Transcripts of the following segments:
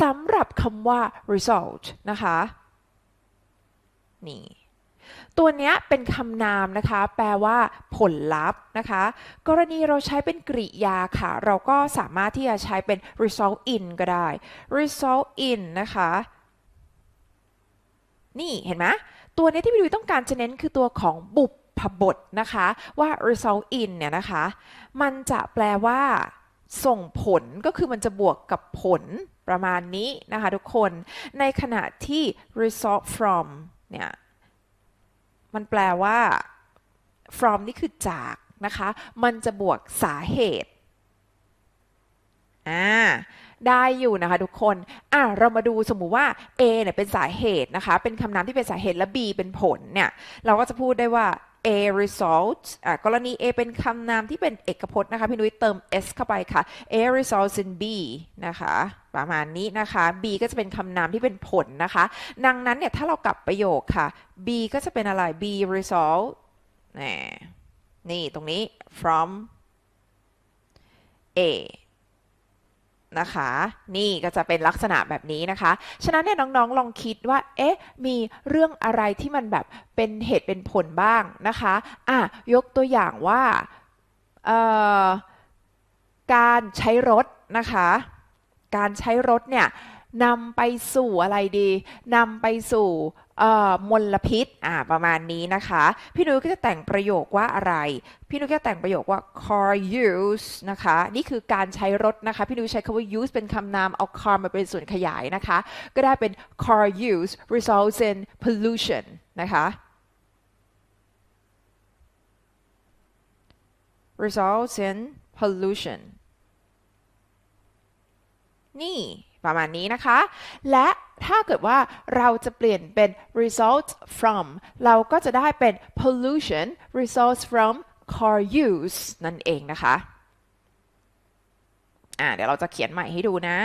สำหรับคำว่า result นะคะ นี่ตัวนี้เป็นคำนามนะคะ แปลว่าผลลัพธ์นะคะ กรณีเราใช้เป็นกริยาค่ะ เราก็สามารถที่จะใช้เป็น result in ก็ได้ result in นะคะ นี่เห็นไหมตัวนี้ที่พี่ดุยต้องการจะเน้นคือตัวของบุพบทนะคะ ว่า result in เนี่ยนะคะ มันจะแปลว่า ส่งผลก็คือมันจะบวกกับผล ประมาณนี้นะคะทุกคน ในขณะที่ result from เนี่ย มันแปลว่า from นี่คือจากนะคะ มันจะบวกสาเหตุอ่าได้อยู่นะคะทุกคน อะเรามาดูสมมุติว่า A เนี่ยเป็นสาเหตุนะคะ เป็นคำนามที่เป็นสาเหตุและ B เป็นผลเนี่ย เราก็จะพูดได้ว่า A result อะกรณี A เป็นคำนามที่เป็นเอกพจน์นะคะ พี่นุ้ยเติม s เข้าไปค่ะ A results in B นะคะ ประมาณนี้นะคะ B ก็จะเป็นคำนามที่เป็นผลนะคะ ดังนั้นเนี่ย ถ้าเรากลับประโยคค่ะ B ก็จะเป็นอะไร B result นี่นี่ตรงนี้ from A นะคะ นี่ก็จะเป็นลักษณะแบบนี้นะคะ ฉะนั้นเนี่ยน้องๆลองคิดว่า เอ๊ะ มีเรื่องอะไรที่มันแบบเป็นเหตุเป็นผลบ้างนะคะ อะ ยกตัวอย่างว่าการใช้รถนะคะ การใช้รถเนี่ย นำไปสู่อะไรดีนำไปสู่มลพิษอ่าประมาณนี้นะคะ พี่นุ้ยก็จะแต่งประโยคว่าอะไร พี่นุ้ยก็แต่งประโยคว่า car use นะคะ นี่คือการใช้รถนะคะ พี่นุ้ยใช้คำว่า use เป็นคำนาม เอา car มาเป็นส่วนขยายนะคะ ก็ได้เป็น car use results in pollution นะคะ results in pollution นี่ ประมาณนี้นะคะ และถ้าเกิดว่าเราจะเปลี่ยนเป็น results from เราก็จะได้เป็น pollution results from car use นั่นเองนะคะ อ่าเดี๋ยวเราจะเขียนใหม่ให้ดูนะ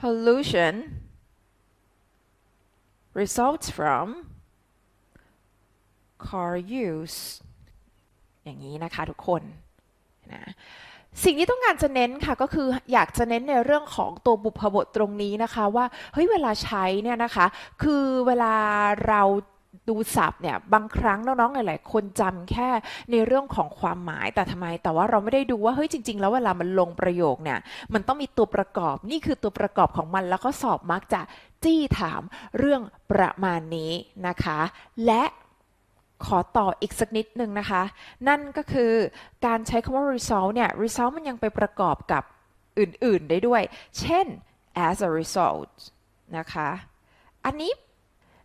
pollution results from car use อย่างนี้นะคะทุกคนนะ สิ่งที่ต้องการจะเน้นค่ะก็คืออยากจะเน้นในเรื่องของตัวบุพบทตรงนี้นะคะ ว่าเฮ้ยเวลาใช้เนี่ยนะคะ คือเวลาเราดูศัพท์เนี่ยบางครั้งน้องๆหลายๆ คนจำแค่ในเรื่องของความหมายแต่ทำไม แต่ว่าเราไม่ได้ดูว่าเฮ้ยจริง ๆ แล้วเวลามันลงประโยคเนี่ยมันต้องมีตัวประกอบนี่คือตัวประกอบของมัน แล้วก็สอบมักจะจี้ถามเรื่องประมาณนี้นะคะ และ ขอต่ออีกสักนิดหนึ่งนะคะ นั่นก็คือการใช้คำว่า result เนี่ย result มันยังไปประกอบกับอื่น ๆ ได้ด้วย เช่น as a result นะคะ อันนี้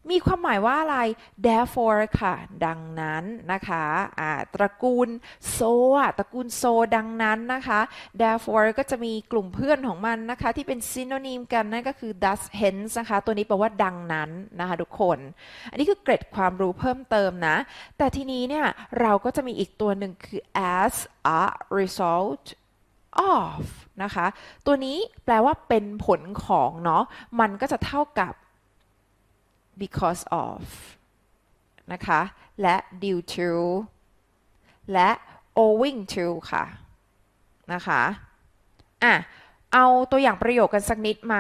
มีความหมายว่าอะไร therefore ค่ะ ดังนั้นนะคะอ่าตระกูลโซอะตระกูลโซดังนั้นนะคะ therefore ก็จะมีกลุ่มเพื่อนของมันนะคะ ที่เป็น synonym กันนั่นก็คือ thus hence นะคะ ตัวนี้แปลว่าดังนั้นนะคะทุกคน อันนี้คือเกร็ดความรู้เพิ่มเติมนะ แต่ทีนี้เนี่ย เราก็จะมีอีกตัวหนึ่งคือ as a result of นะคะ ตัวนี้แปลว่าเป็นผลของเนาะ มันก็จะเท่ากับ because of นะคะ และ due to และ owing to ค่ะ นะคะ อะ เอาตัวอย่างประโยคกันสักนิดไหม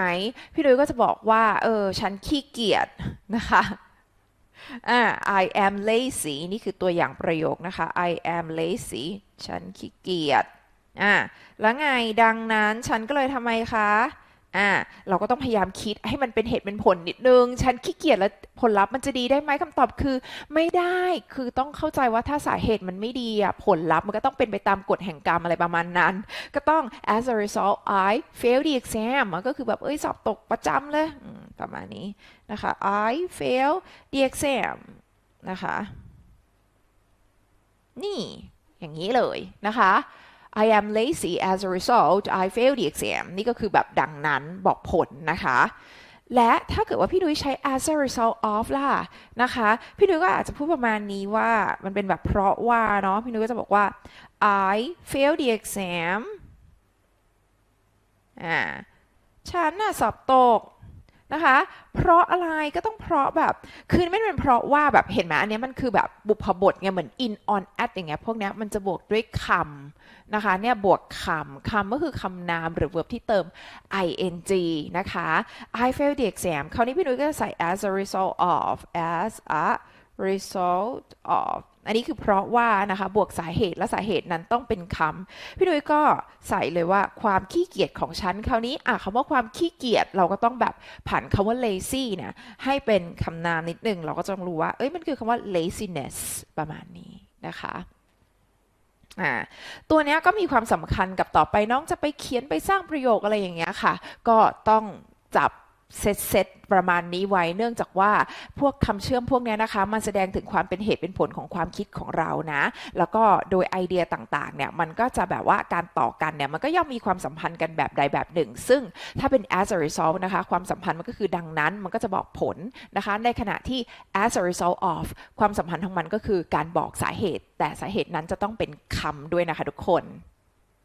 พี่ดุยก็จะบอกว่า เออ ฉันขี้เกียจ นะคะ อ่า I am lazy นี่คือตัวอย่างประโยคนะคะ I am lazy ฉันขี้เกียจ อ่าแล้วไง ดังนั้น ฉันก็เลยทำไมคะ อ่าเราก็ต้องพยายามคิดให้มันเป็นเหตุเป็นผลนิดนึง ฉันขี้เกียจแล้วผลลัพธ์มันจะดีได้ไหมคำตอบคือ ไม่ได้คือต้องเข้าใจว่าถ้าสาเหตุมันไม่ดีอะผลลัพธ์มันก็ต้องเป็นไปตามกฎแห่งกรรมอะไรประมาณนั้น ก็ต้อง as a result I failed the exam มันก็คือแบบเอ้ยสอบตกประจำเลยประมาณนี้นะคะ I failed the exam นะคะ นี่อย่างนี้เลยนะคะ I am lazy as a result I failed the exam นี่ก็คือแบบดังนั้นบอกผลนะคะ และถ้าเกิดว่าพี่ดุ้ยใช้ as a result of ล่ะนะคะ พี่ดุ้ยก็อาจจะพูดประมาณนี้ว่ามันเป็นแบบเพราะว่าเนาะพี่ดุ้ยก็จะบอกว่า I failed the exam อ่าฉันน่ะสอบตก นะคะ เพราะอะไรก็ต้องเพราะแบบ คือไม่เป็นเพราะว่าแบบเห็นไหมอันนี้มันคือแบบบุพบทไงเหมือน in on at อย่างเงี้ยพวกเนี้ยมันจะบวกด้วยคำนะคะเนี่ยบวกคำคำก็คือคำนามหรือ verb ที่เติม ing นะคะ I failed the exam คราวนี้พี่นุ้ยก็จะใส่ as a result of as a result of อันนี้คือเพราะว่านะคะบวกสาเหตุและสาเหตุนั้นต้องเป็นคำพี่นุ้ยก็ใส่เลยว่าความขี้เกียจของฉันคราวนี้อะคำว่าความขี้เกียจเราก็ต้องแบบผันคำว่า lazy เนี่ยให้เป็นคำนามนิดนึง เราก็จะต้องรู้ว่าเอ้ยมันคือคำว่า laziness ประมาณนี้นะคะตัวนี้ก็มีความสำคัญกับต่อไปน้องจะไปเขียนไปสร้างประโยคอะไรอย่างเงี้ยค่ะ ก็ต้องจับ เซตเซตประมาณนี้ไว้เนื่องจากว่าพวกคำเชื่อมพวกนี้นะคะ มันแสดงถึงความเป็นเหตุเป็นผลของความคิดของเรานะ แล้วก็โดยไอเดียต่างๆเนี่ยมันก็จะแบบว่าการต่อกันเนี่ยมันก็ย่อมมีความสัมพันธ์กันแบบใดแบบหนึ่ง ซึ่งถ้าเป็น as a result นะคะความสัมพันธ์มันก็คือดังนั้นมันก็จะบอกผลนะคะ ในขณะที่ as a result of ความสัมพันธ์ของมันก็คือการบอกสาเหตุ แต่สาเหตุนั้นจะต้องเป็นคำด้วยนะคะทุกคน